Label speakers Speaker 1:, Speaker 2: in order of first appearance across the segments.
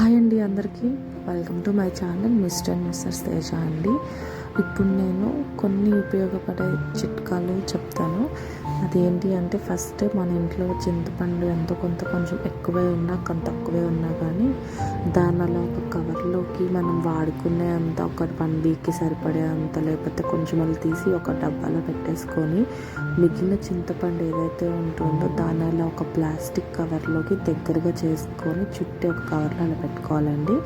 Speaker 1: Hi అండి అందరికీ. Welcome to my channel mister and missus Teja అండి. ఇప్పుడు నేను కొన్ని ఉపయోగపడే చిట్కాలు చెప్తాను. అదేంటి అంటే ఫస్ట్ మన ఇంట్లో చింతపండు ఎంతో కొంత కొంచెం ఎక్కువే ఉన్నా కొంత తక్కువే ఉన్నా కానీ దాని అలా ఒక కవర్లోకి మనం వాడుకునే అంత ఒక వన్ వీక్కి సరిపడే అంత లేకపోతే కొంచెం అలా తీసి ఒక డబ్బాలో పెట్టేసుకొని మిగిలిన చింతపండు ఏదైతే ఉంటుందో దాని అలా ఒక ప్లాస్టిక్ కవర్లోకి దగ్గరగా చేసుకొని చుట్టి ఒక కవర్లో అలా పెట్టుకోవాలండి.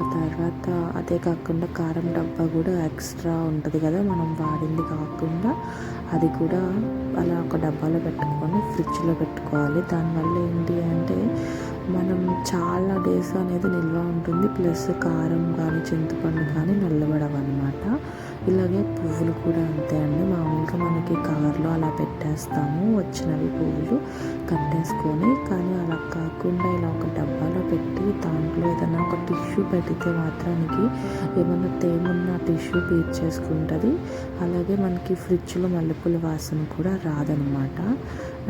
Speaker 1: ఆ తర్వాత అదే కాకుండా కారం డబ్బా కూడా ఎక్స్ట్రా ఉంటుంది కదా మనం వాడింది కాకుండా అది కూడా అలా ఒక డబ్బాలో పెట్టుకొని ఫ్రిడ్జ్లో పెట్టుకోవాలి. దానివల్ల ఏంటి అంటే మనం చాలా డేస్ అనేది నిల్వ ఉంటుంది ప్లస్ కారం కానీ చింతపండు కానీ నల్లబడవన్నమాట ఇలాగే పువ్వులు కూడా అంతే అండి. మామూలుగా మనకి కవర్లో అలా పెట్టేస్తాము. వచ్చినవి పువ్వులు కట్టేసుకొని కానీ అలా కాకుండా ఇలా ఒక డబ్బాలో పెట్టి దాంట్లో ఏదైనా ఒక టిష్యూ పెడితే మాత్రానికి ఏమన్నా తేమున్న టిష్యూ పీల్చేసుకుంటుంది అలాగే మనకి ఫ్రిడ్జ్లో మల్లెపూల వాసన కూడా రాదనమాట.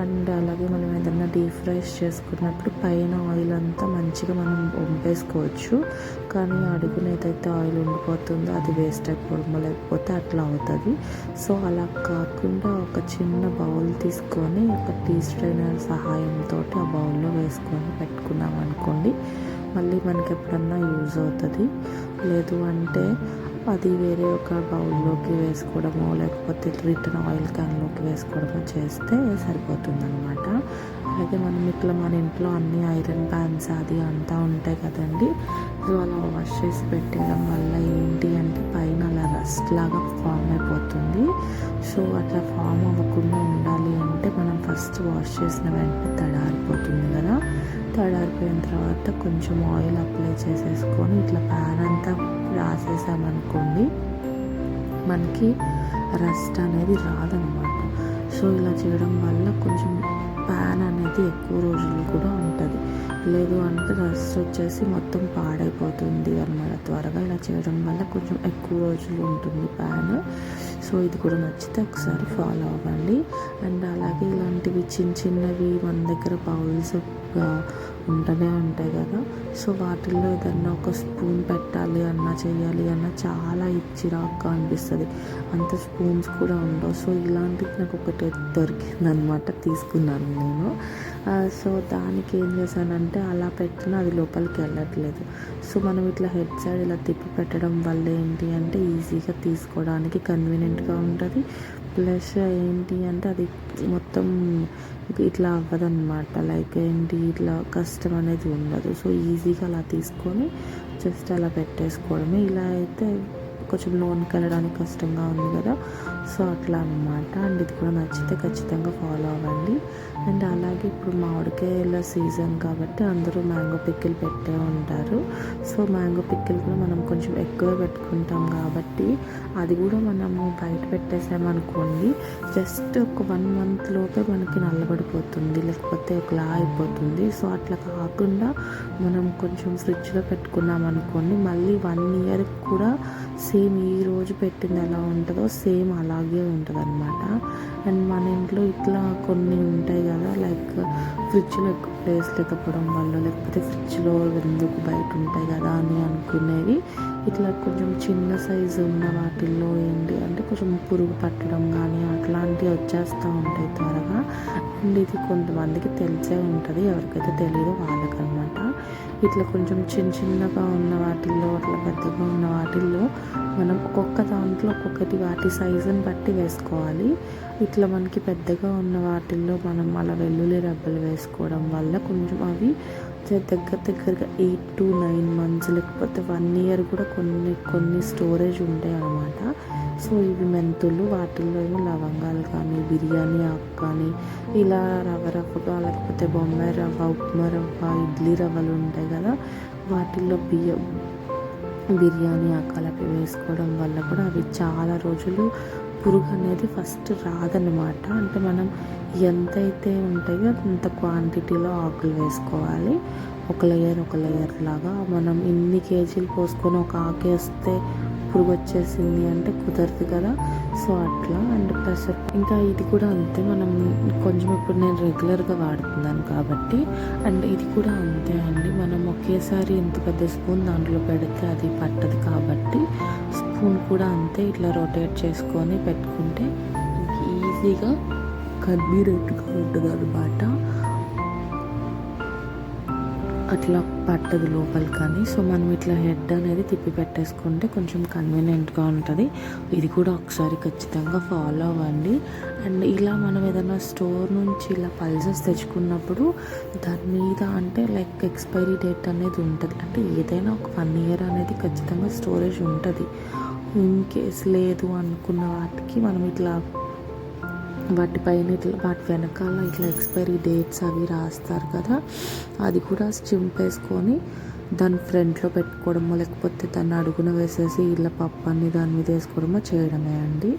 Speaker 1: అండ్ అలాగే మనం ఏదైనా డీప్ ఫ్రైస్ చేసుకున్నప్పుడు పైన ఆయిల్ అంతా మంచిగా మనం వంపేసుకోవచ్చు. కానీ అడుగున ఏదైతే ఆయిల్ ఉండిపోతుందో అది వేస్ట్ అయిపోవడం లేకపోతే అట్లా అవుతుంది. సో అలా కాకుండా ఒక చిన్న బౌల్ తీసుకొని ఒక టీ స్ట్రైనర్ సహాయంతో ఆ బౌల్లో వేసుకొని పెట్టుకున్నాం అనుకోండి మళ్ళీ మనకి ఎప్పుడన్నా యూజ్ అవుతుంది. లేదు అంటే అది వేరే ఒక బౌల్లోకి వేసుకోవడమో లేకపోతే రిటర్న్ ఆయిల్ క్యాన్లోకి వేసుకోవడమో చేస్తే సరిపోతుందనమాట అలాగే మనం ఇట్లా మన ఇంట్లో అన్ని ఐరన్ ప్యాన్స్ అది అంతా ఉంటాయి కదండి. సో అలా వాష్ చేసి పెట్టడం వల్ల ఏంటి అంటే పైన లాగా ఫామ్ అయిపోతుంది. సో అట్లా ఫామ్ అవ్వకుండా ఉండాలి అంటే మనం ఫస్ట్ వాష్ చేసిన వెంటనే తడారిపోతుంది కదా. తడారిపోయిన తర్వాత కొంచెం ఆయిల్ అప్లై చేసేసుకొని ఇట్లా ప్యాన్ అంతా రాసేసామనుకోండి మనకి రస్ట్ అనేది రాదనమాట. సో ఇలా చేయడం వల్ల కొంచెం ప్యాన్ అనేది ఎక్కువ రోజులు కూడా ఉంటుంది. లేదు అంటే రస్ట్ వచ్చేసి మొత్తం పాడైపోతుంది అనమాట త్వరగా ఇలా చేయడం వల్ల కొంచెం ఎక్కువ రోజులు ఉంటుంది ప్యాన్. సో ఇది కూడా నచ్చితే ఒకసారి ఫాలో అవ్వండి. అండ్ అలాగే ఇలాంటివి చిన్న చిన్నవి మన దగ్గర బౌల్స్ ఉంటూనే ఉంటాయి కదా. సో వాటిల్లో ఏదన్నా ఒక స్పూన్ పెట్టాలి అన్నా చేయాలి అన్నా చాలా చిరాగ్గా అనిపిస్తుంది. అంత స్పూన్స్ కూడా ఉండవు. సో ఇలాంటిది నాకు ఒకటి దొరికిందనమాట తీసుకున్నాను నేను. సో దానికి ఏం చేశానంటే అలా పెట్టినా అది లోపలికి వెళ్ళట్లేదు. సో మనం ఇట్లా హెడ్ సైడ్ ఇలా తిప్పి పెట్టడం వల్ల ఏంటి అంటే ఈజీగా తీసుకోవడానికి కన్వీనియంట్గా ఉంటుంది. ప్లస్ ఏంటి అంటే అది మొత్తం ఇట్లా అవ్వదన్నమాట. లైక్ ఏంటి ఇట్లా కష్టం అనేది ఉండదు. సో ఈజీగా అలా తీసుకొని జస్ట్ అలా పెట్టేసుకోవడమే. ఇలా అయితే కొంచెం లోన్ వెళ్ళడానికి కష్టంగా ఉంది కదా. సో అట్లా అనమాట అండ్ ఇది కూడా నచ్చితే ఖచ్చితంగా ఫాలో అవ్వండి. అండ్ అలాగే ఇప్పుడు మామిడికాయల సీజన్ కాబట్టి అందరూ మ్యాంగో పిక్కిల్ పెట్టే ఉంటారు. సో మ్యాంగో పిక్కిల్ కూడా మనం ఎక్కువ పెట్టుకుంటాం కాబట్టి అది కూడా మనము బయట పెట్టేసామనుకోండి జస్ట్ ఒక వన్ మంత్ లోపే మనకి నల్లబడిపోతుంది లేకపోతే ఒకలా అయిపోతుంది. సో అట్లా కాకుండా మనం కొంచెం ఫ్రిడ్జ్లో పెట్టుకున్నాం అనుకోండి మళ్ళీ వన్ ఇయర్ కూడా సేమ్ ఈ రోజు పెట్టింది ఎలా ఉంటుందో సేమ్ అలాగే ఉంటుంది అనమాట అండ్ మన ఇంట్లో ఇట్లా కొన్ని ఉంటాయి కదా లైక్ ఫ్రిడ్జ్లో ఎక్కువ ప్లేస్ లేకపోవడం వల్ల లేకపోతే ఫ్రిడ్జ్లో ఎందుకు బయట ఉంటాయి కదా అని అనుకునేవి ఇట్లా కొంచెం చిన్న సైజు ఉన్న వాటిల్లో ఏంటి అంటే కొంచెం పురుగు పట్టడం కానీ అట్లాంటివి వచ్చేస్తూ ఉంటాయి త్వరగా. అండ్ ఇది కొంతమందికి తెలిసే ఉంటుంది ఎవరికైతే తెలియదు వాళ్ళకనమాట ఇట్లా కొంచెం చిన్న చిన్నగా ఉన్న వాటిల్లో అట్లా పెద్దగా ఉన్న వాటిల్లో మనం ఒక్కొక్క దాంట్లో ఒక్కొక్కటి వాటి సైజుని బట్టి వేసుకోవాలి. ఇట్లా మనకి పెద్దగా ఉన్న వాటిల్లో మనం అలా వెల్లుల్లి రబ్బలు వేసుకోవడం వల్ల కొంచెం అవి దగ్గర దగ్గరగా ఎయిట్ టు నైన్ మంత్స్ లేకపోతే వన్ ఇయర్ కూడా కొన్ని కొన్ని స్టోరేజ్ ఉంటాయి అన్నమాట సో ఇవి మెంతులు వాటిల్లో ఏమో లవంగాలు కానీ బిర్యానీ ఆకు కానీ ఇలా రవ్వ రవ్వగా లేకపోతే బొంబాయి రవ్వ ఉప్మా రవ్వ ఇడ్లీ రవ్వలు ఉంటాయి కదా వాటిల్లో బియ్యం బిర్యానీ ఆకలకి వేసుకోవడం వల్ల కూడా అవి చాలా రోజులు పురుగు అనేది ఫస్ట్ రాదనమాట అంటే మనం ఎంతైతే ఉంటాయో అంత క్వాంటిటీలో ఆకులు వేసుకోవాలి. ఒక లేయర్ ఒక లేయర్ లాగా మనం ఇన్ని కేజీలు పోసుకొని ఒక ఆకు వేస్తే పురుగు వచ్చేసింది అంటే కుదరదు కదా. సో అట్లా అండ్ ప్లస్ ఇంకా ఇది కూడా అంతే. మనం కొంచెం ఇప్పుడు నేను రెగ్యులర్గా వాడుతున్నాను కాబట్టి అండ్ ఇది కూడా అంతే అండి. మనం ఒకేసారి ఇంత పెద్ద స్పూన్ దాంట్లో పెడితే అది పట్టదు కాబట్టి స్పూన్ కూడా అంతే. ఇట్లా రొటేట్ చేసుకొని పెట్టుకుంటే ఈజీగా కన్వీనియంట్గా ఉంటుంది అనమాట అట్లా పట్టదు లోపల కానీ. సో మనం ఇట్లా హెడ్ అనేది తిప్పి పెట్టేసుకుంటే కొంచెం కన్వీనియంట్గా ఉంటుంది. ఇది కూడా ఒకసారి ఖచ్చితంగా ఫాలో అవ్వండి. అండ్ ఇలా మనం ఏదైనా స్టోర్ నుంచి ఇలా పల్సెస్ తెచ్చుకున్నప్పుడు దాని మీద అంటే లైక్ ఎక్స్పైరీ డేట్ అనేది ఉంటుంది. అంటే ఏదైనా ఒక వన్ ఇయర్ అనేది ఖచ్చితంగా స్టోరేజ్ ఉంటుంది. ఇన్ కేస్ లేదు అనుకున్న వాటికి మనం ఇట్లా వాటిపైన ఇట్లా వాటి వెనకాల ఇట్లా ఎక్స్పైరీ డేట్స్ అవి రాస్తారు కదా. అది కూడా చింపేసుకొని దాని ఫ్రంట్లో పెట్టుకోవడమో లేకపోతే దాన్ని అడుగున వేసేసి ఇలా పప్పు అన్ని దాని మీద వేసుకోవడమో చేయడమే అండి.